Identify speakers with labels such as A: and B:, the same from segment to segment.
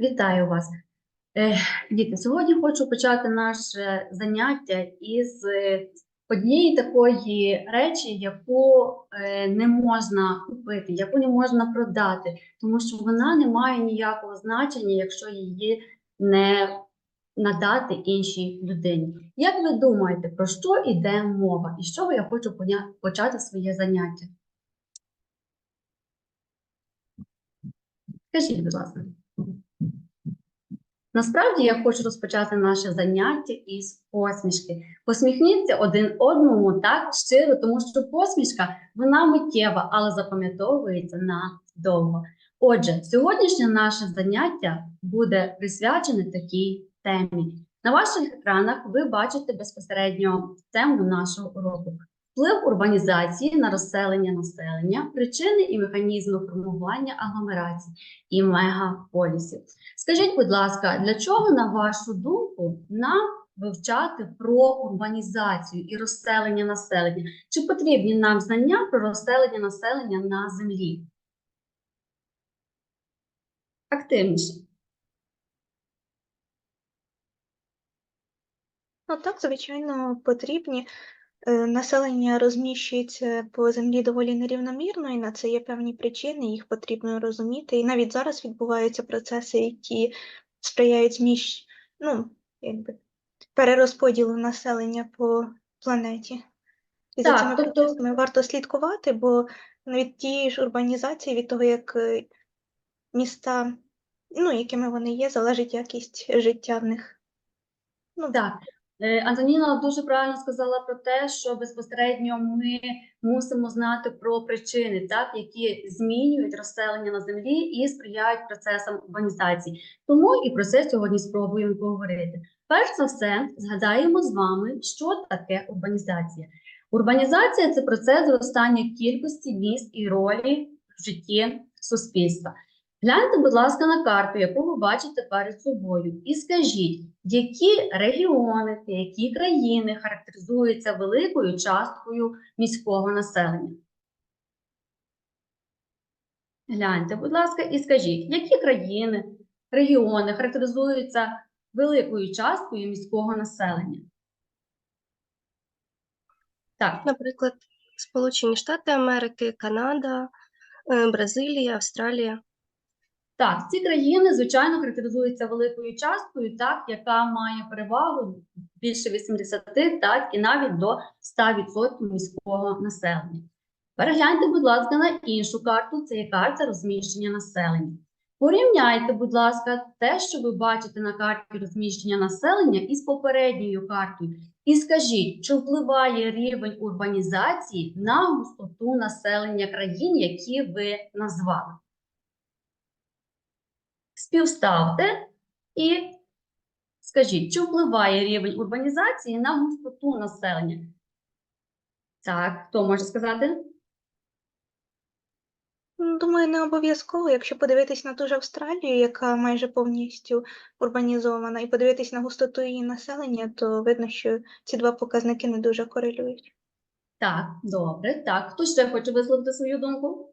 A: Вітаю вас. Е, Діти, сьогодні хочу почати наше заняття із однієї такої речі, яку е, не можна купити, яку не можна продати, тому що вона не має ніякого значення, якщо її не надати іншій людині. Як ви думаєте, про що йде мова? І з чого я хочу почати своє заняття? Скажіть, будь ласка. Насправді я хочу розпочати наше заняття із посмішки. Посміхніться один одному так щиро, тому що посмішка вона миттєва, але запам'ятовується надовго. Отже, сьогоднішнє наше заняття буде присвячене такій темі. На ваших екранах ви бачите безпосередньо тему нашого уроку. Вплив урбанізації на розселення населення, причини і механізми формування агломерацій і мегаполісів. Скажіть, будь ласка, для чого, на вашу думку, нам вивчати про урбанізацію і розселення населення? Чи потрібні нам знання про розселення населення на землі? Активніше.
B: Ну так, звичайно, потрібні. Е, Населення розміщується по землі доволі нерівномірно, і на це є певні причини, їх потрібно розуміти. І навіть зараз відбуваються процеси, які сприяють зміщ... ну, якби, перерозподілу населення по планеті. І за цими
A: тобто-
B: процесами варто слідкувати, бо від тієї ж урбанізації, від того, як е, міста, ну, якими вони є, залежить якість життя в них. Ну,
A: Так, Антоніна дуже правильно сказала про те, що безпосередньо ми мусимо знати про причини, так, які змінюють розселення на землі і сприяють процесам урбанізації. Тому і про це сьогодні спробуємо поговорити. Перш за все, згадаємо з вами, що таке урбанізація. Урбанізація це процес зростання кількості міст і ролі в житті суспільства. Гляньте, будь ласка, на карту, яку ви бачите перед собою, і скажіть, які регіони та які країни характеризуються великою часткою міського населення? Гляньте, будь ласка, і скажіть, які країни, регіони характеризуються великою часткою міського населення? Так,
C: Наприклад, Сполучені Штати Америки, Канада, е, Бразилія, Австралія.
A: Так, ці країни, звичайно, характеризуються великою часткою, так, яка має перевагу більше 80, так, і навіть до 100% міського населення. Перегляньте, будь ласка, на іншу карту, це є карта розміщення населення. Порівняйте, будь ласка, те, що ви бачите на карті розміщення населення із попередньою картою. І скажіть, чи впливає рівень урбанізації на густоту населення країн, які ви назвали? Співставте і скажіть, чи впливає рівень урбанізації на густоту населення? Так, хто може сказати?
B: Ну, Думаю, не обов'язково, якщо подивитись на ту ж Австралію, яка майже повністю урбанізована, і подивитись на густоту її населення, то видно, що ці два показники не дуже корелюють.
A: Так, добре. Так, хто ще хоче висловити свою думку?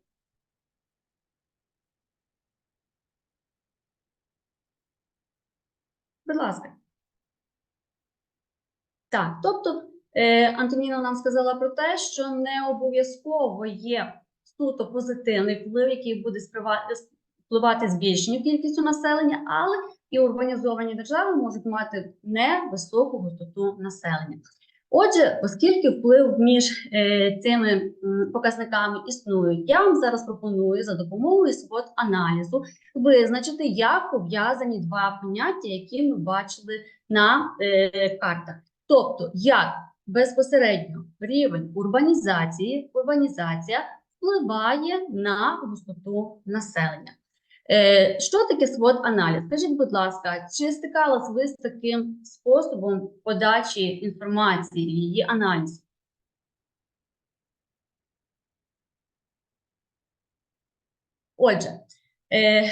A: Будь ласка. Так, тобто е, Антоніна нам сказала про те, що не обов'язково є суто позитивний вплив, який буде впливати збільшенню кількістю населення, але і урбанізовані держави можуть мати невисоку густоту населення. Отже, оскільки вплив між е, цими показниками існує, я вам зараз пропоную за допомогою свод аналізу визначити, як пов'язані два поняття, які ми бачили на е, картах. Тобто, як безпосередньо рівень урбанізації, урбанізація впливає на густоту населення. Е, Що таке свод аналіз? Скажіть, будь ласка, чи стикалась ви з таким способом подачі інформації, її аналізу? Отже, е,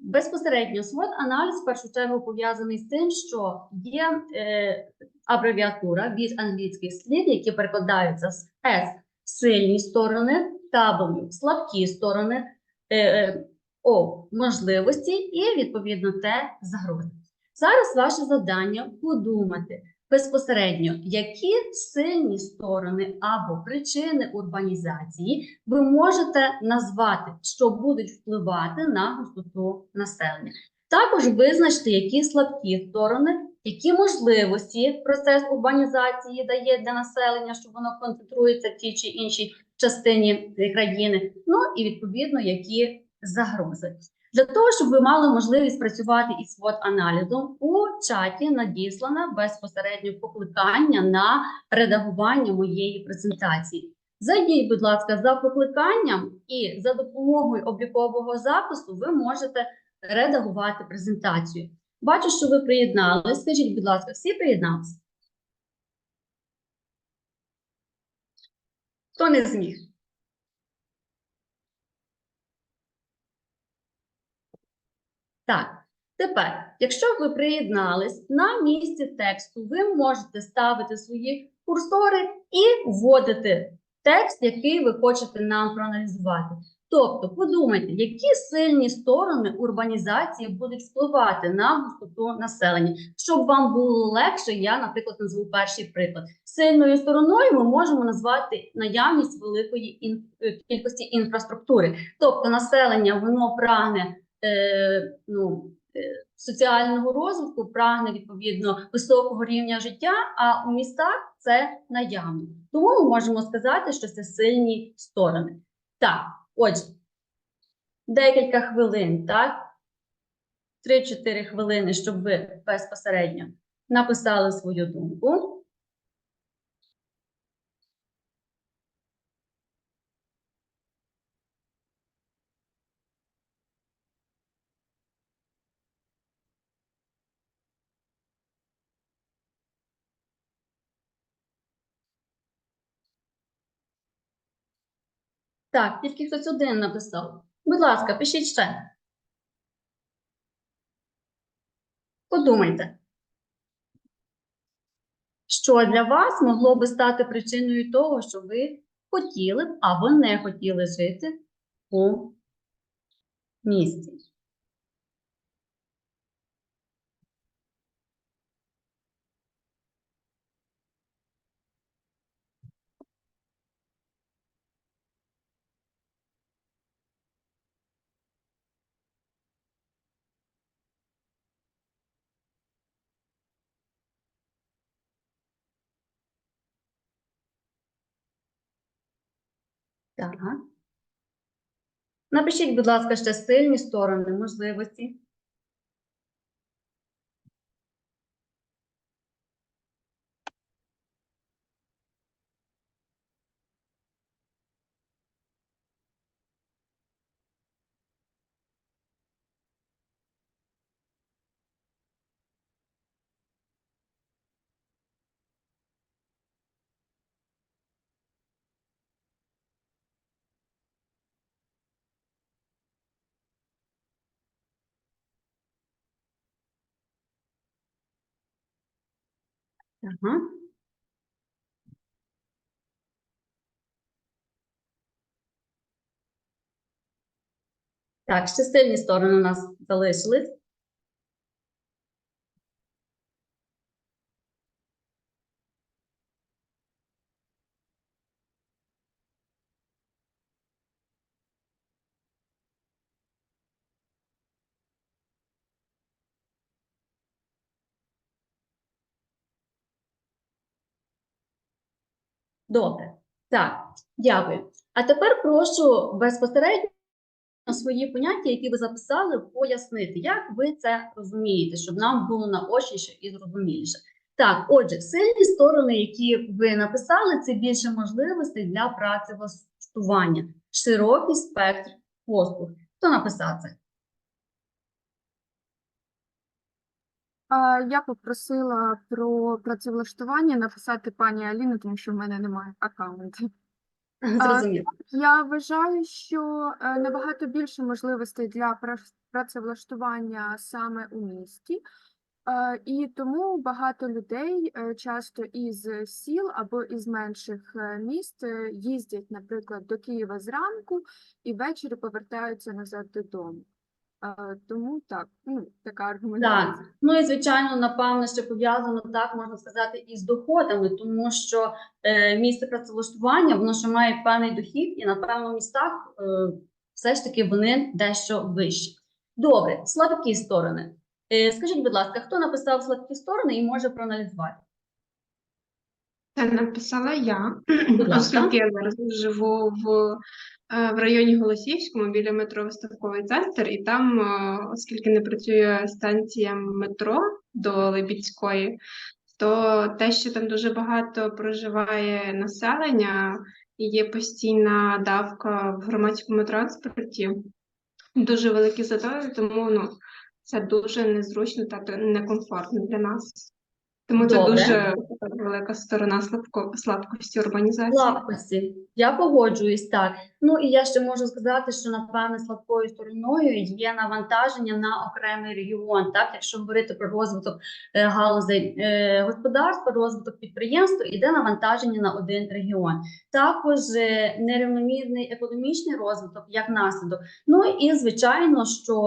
A: безпосередньо свод аналіз в першу чергу пов'язаний з тим, що є е, абревіатура від англійських слів, які перекладаються з S сильні сторони, W слабкі сторони, е, е, О можливості і відповідно Т загрози. Зараз ваше завдання подумати безпосередньо, які сильні сторони або причини урбанізації ви можете назвати, що будуть впливати на густоту населення. Також визначте, які слабкі сторони, які можливості процес урбанізації дає для населення, щоб воно концентрується в тій чи іншій частині країни. Ну і відповідно, які загрози. Для того, щоб ви мали можливість працювати із свод аналізом у чаті надіслано безпосередньо покликання на редагування моєї презентації. Зайдіть, будь ласка, за покликанням, і за допомогою облікового запису ви можете редагувати презентацію. Бачу, що ви приєдналися. Скажіть, будь ласка, всі приєдналися? Хто не зміг? Так, тепер, якщо ви приєднались на місці тексту, ви можете ставити свої курсори і вводити текст, який ви хочете нам проаналізувати. Тобто, подумайте, які сильні сторони урбанізації будуть впливати на густоту населення. Щоб вам було легше, я, наприклад, назву перший приклад. Сильною стороною ми можемо назвати наявність великої е, кількості інфраструктури. Тобто, населення воно прагне е, ну, е, соціального розвитку, прагне відповідно високого рівня життя, а у містах це наявно. Тому ми можемо сказати, що це сильні сторони. Так, отже, декілька хвилин, так? 3-4 хвилини, щоб ви безпосередньо написали свою думку. Так, тільки хтось один написав. Будь ласка, пишіть ще. Подумайте. Що для вас могло би стати причиною того, що ви хотіли б або не хотіли жити у місті? Так. Напишіть, будь ласка, ще сильні сторони, можливості. Ага. Так, ще сильні сторони у нас залишились. Добре. Так, дякую. А тепер прошу безпосередньо свої поняття, які ви записали, пояснити, як ви це розумієте, щоб нам було наочніше і зрозуміліше. Так, отже, сильні сторони, які ви написали, це більше можливостей для працевлаштування, широкий спектр послуг. Хто написав це?
D: А, Я попросила про працевлаштування написати пані Аліну, тому що в мене немає аккаунту.
A: Зрозуміло.
D: Я вважаю, що е, набагато більше можливостей для працевлаштування саме у місті, Е, І тому багато людей е, часто із сіл або із менших міст їздять, наприклад, до Києва зранку і ввечері повертаються назад додому. Тому так, ну, така аргументація.
A: Так, ну і звичайно, напевно, що пов'язано так можна сказати із доходами, тому що е, місце працевлаштування воно ще має певний дохід, і напевно в містах е, все ж таки вони дещо вищі. Добре, слабкі сторони. Е, скажіть, будь ласка, хто написав слабкі сторони і може проаналізувати?
E: Це написала я, оскільки я зараз живу в, е, в районі Голосіївському біля метро Виставковий центр, і там, е, оскільки не працює станція метро до Либідської, то те, що там дуже багато проживає населення і є постійна давка в громадському транспорті, дуже великі затори, тому ну, це дуже незручно та некомфортно для нас. Тому це
A: Добре.
E: дуже велика сторона слабко, слабкості урбанізації.
A: Слабкості. Я погоджуюсь так. Ну і я ще можу сказати, що напевне слабкою стороною є навантаження на окремий регіон. Так, якщо говорити про розвиток е, галузей е, господарства, розвиток підприємства, іде навантаження на один регіон. Також е, нерівномірний економічний розвиток як наслідок. Ну і звичайно, що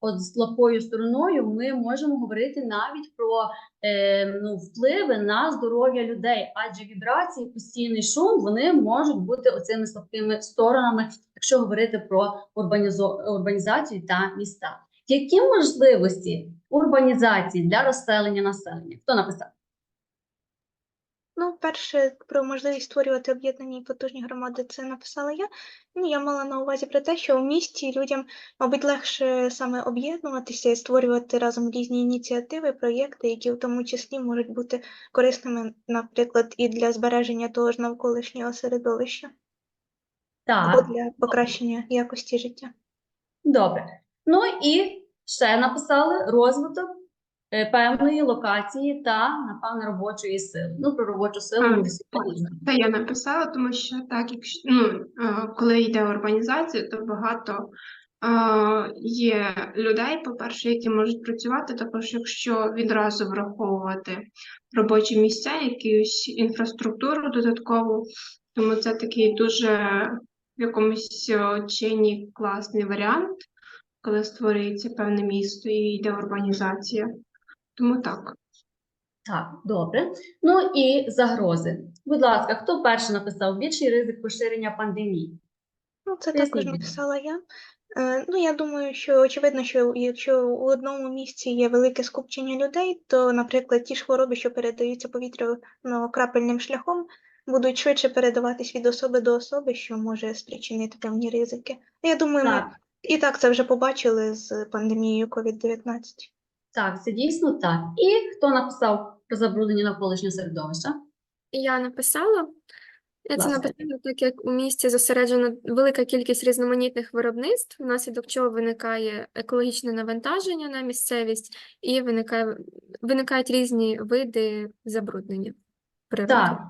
A: от слабкою стороною ми можемо говорити навіть про ну, впливи на здоров'я людей, адже вібрації, постійний шум вони можуть бути оцими слабкими сторонами, якщо говорити про урбанізацію та міста. Які можливості урбанізації для розселення населення? Хто написав?
B: Ну, перше, про можливість створювати об'єднані і потужні громади, це написала я. Ну, я мала на увазі про те, що у місті людям, мабуть, легше саме об'єднуватися і створювати разом різні ініціативи, проєкти, які в тому числі можуть бути корисними, наприклад, і для збереження того ж навколишнього середовища, або для покращення якості життя.
A: добре. Ну і ще написали розвиток певної локації та, напевно, робочої сили. Ну, про робочу силу
E: А. Та я написала, тому що так, якщо ну, е, коли йде урбанізація, то багато е, є людей, по-перше, які можуть працювати, також якщо відразу враховувати робочі місця, якусь інфраструктуру додаткову, тому це такий дуже в якомусь е, чині класний варіант, коли створюється певне місто і йде урбанізація. Тому так.
A: Так, добре. Ну і загрози. Будь ласка, хто перший написав більший ризик поширення пандемії?
B: Ну, це
A: Поясніть,
B: також написала я. Е, Ну, я думаю, що очевидно, що якщо у одному місці є велике скупчення людей, то, наприклад, ті ж хвороби, що передаються повітряно-крапельним шляхом, будуть швидше передаватись від особи до особи, що може спричинити певні ризики. Я думаю, ми
A: Так,
B: і так це вже побачили з пандемією COVID-19.
A: Так, це дійсно так. І хто написав про забруднення навколишнього середовища?
F: Я написала. Я це написала, так як у місті зосереджена велика кількість різноманітних виробництв, внаслідок чого виникає екологічне навантаження на місцевість і виникає, виникають різні види забруднення природи.
A: Так,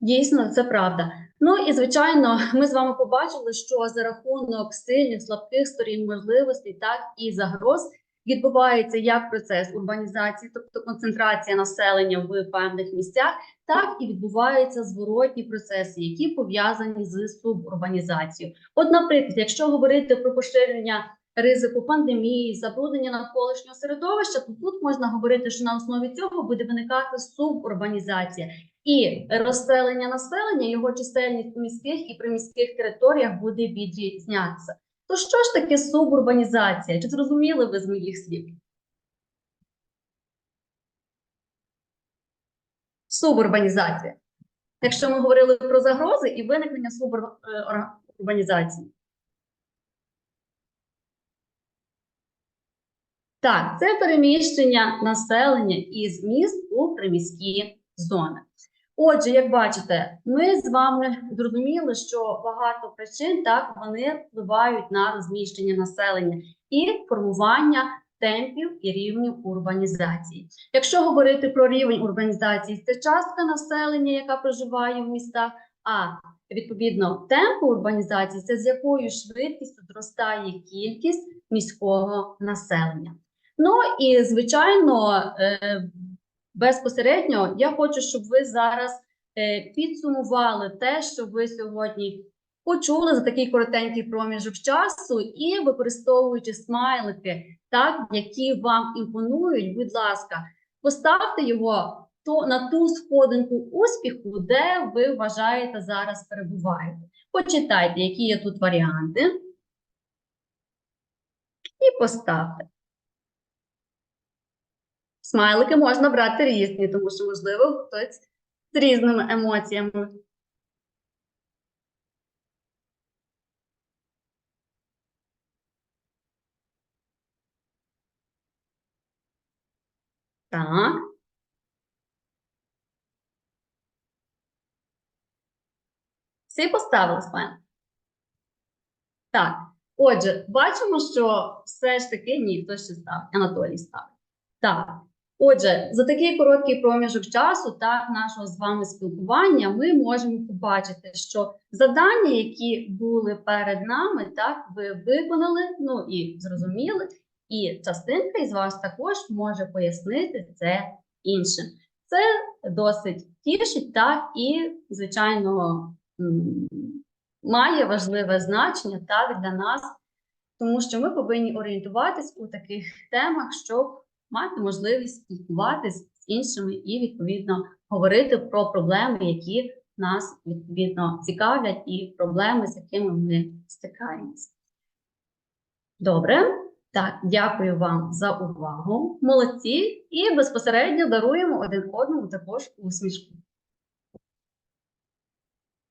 A: дійсно, це правда. Ну і звичайно, ми з вами побачили, що за рахунок сильних, слабких сторін можливостей, так і загроз відбувається як процес урбанізації, тобто концентрація населення в певних місцях, так і відбуваються зворотні процеси, які пов'язані з субурбанізацією. От, наприклад, якщо говорити про поширення ризику пандемії, забруднення навколишнього середовища, то тут можна говорити, що на основі цього буде виникати субурбанізація. І розселення населення, його чисельність у міських і приміських територіях буде відрізнятися. То що ж таке субурбанізація? Чи зрозуміли ви з моїх слів? Субурбанізація. Якщо ми говорили про загрози і виникнення субурбанізації. Так, це переміщення населення із міст у приміські зони. Отже, як бачите, ми з вами зрозуміли, що багато причин так вони впливають на розміщення населення і формування темпів і рівнів урбанізації. Якщо говорити про рівень урбанізації, це частка населення, яка проживає в містах, а відповідно темпу урбанізації це з якою швидкістю зростає кількість міського населення. Ну і звичайно, е, безпосередньо я хочу, щоб ви зараз е, підсумували те, що ви сьогодні почули за такий коротенький проміжок часу, і використовуючи смайлики, так які вам імпонують, будь ласка, поставте його то на ту сходинку успіху, де ви вважаєте зараз перебуваєте. Почитайте, які є тут варіанти, і поставте. Смайлики можна брати різні, тому що, можливо, хтось з різними емоціями. Так. Всі поставили смайлик? Так. Отже, бачимо, що все ж таки ні, хтось ще ставить. Анатолій ставить. Так. Отже, за такий короткий проміжок часу, так, нашого з вами спілкування, ми можемо побачити, що завдання, які були перед нами, так, ви виконали, ну і зрозуміли, і частинка із вас також може пояснити це іншим. Це досить тішить, так, і, звичайно, має важливе значення так, для нас, тому що ми повинні орієнтуватись у таких темах, щоб мати можливість спілкуватися з іншими і відповідно говорити про проблеми, які нас відповідно цікавлять, і проблеми, з якими ми стикаємося. Добре, так, дякую вам за увагу. Молодці, і безпосередньо даруємо один одному також усмішку.